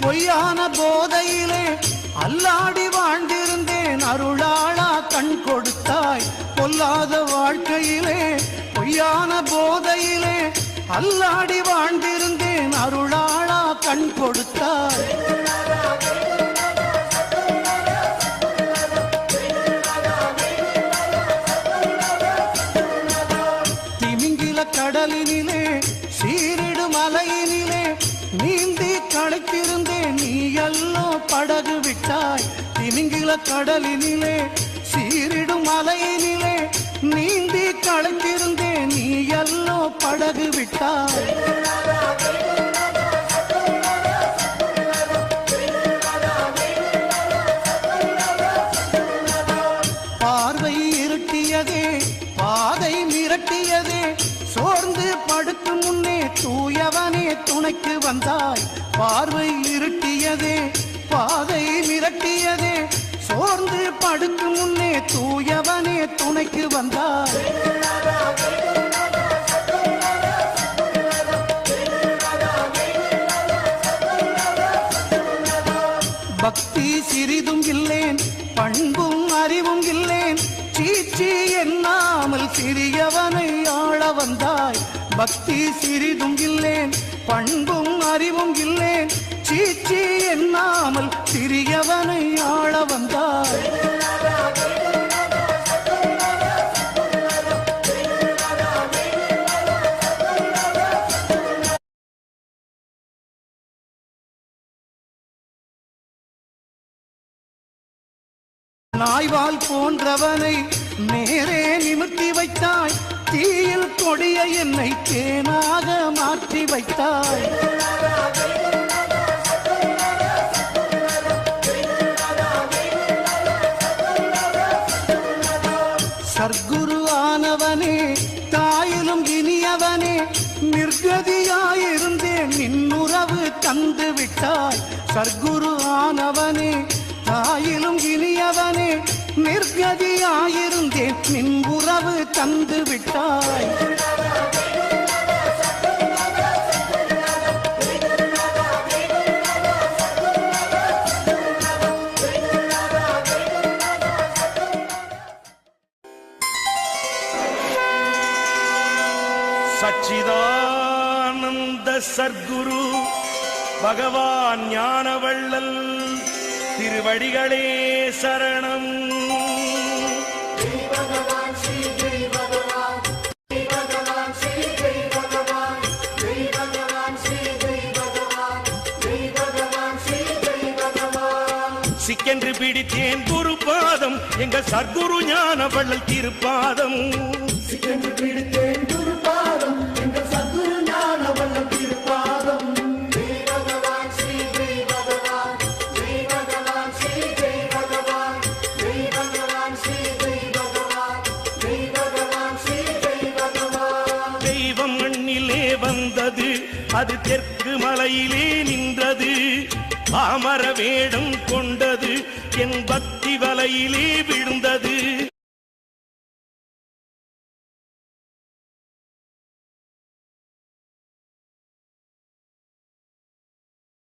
பொய்யான போதையிலே அல்லாடி வாழ்ந்திருந்தேன். அருளாளா கண் கொடுத்தாய். பொல்லாத வாழ்க்கையிலே பொய்யான போதையிலே அல்லாடி வாழ்ந்திருந்தேன். அருளாளா கண் கொடுத்தாய். திமிங்கில கடலினிலே சீரிடு மலையினிலே நீ திமிங்கில கடலினிலே சீரிடும் அலையினிலே நீந்தி களைத்திருந்தேன் நீ எல்லோ படகு விட்டாய். பார்வை இருட்டியதே பாதை மிரட்டியதே சோர்ந்து படுத்து முன்னே தூயவனே துணைக்கு வந்தாய். பார்வை இருட்டியதே பாதை மிரட்டியதே சோர்ந்து படுக்கும் முன்னே தூயவனே துணைக்கு வந்தார் பக்தி சிறிதும் இல்லேன் பண்பும் அறிவும் இல்லேன் சீச்சி எண்ணாமல் சிறியவனை ஆள வந்தாய். பக்தி சிறிதும் இல்லேன் பண்பும் அறிவும் இல்லேன் சீச்சி எண்ணாமல் சிறியவனை ஆள வந்தாய். நாய்வால் போன்றவனை நேரே நிமிர்த்தி வைத்தாய். தீயில் கொடிய என்னை தேனாக மாற்றி வைத்தாய். சர்க்குரு ஆனவனே தாயிலும் இனியவனே நிர்கதியாயிருந்தேன். நின்னுறவு தந்து விட்டாய் சர்க்குரு ஆனவனே தாயிலும் இனியவனே நிர்கதியாயிருந்தேன். நின் உறவு தந்து விட்டாய். சச்சிதானந்த சர்க்குரு பகவான் ஞானவள்ளல். திருவடிகளே சரணம். சிக்கென்று பிடித்தேன் குரு பாதம் எங்கள் சர்க்குரு ஞான வள்ளல் திருப்பாதம். சிக்கென்று தெய்வம் வந்தது அது தெற்கு மலையிலே நின்றது. பாமர வேடம் கொண்டது என் பக்தி வலையிலே விழுந்தது.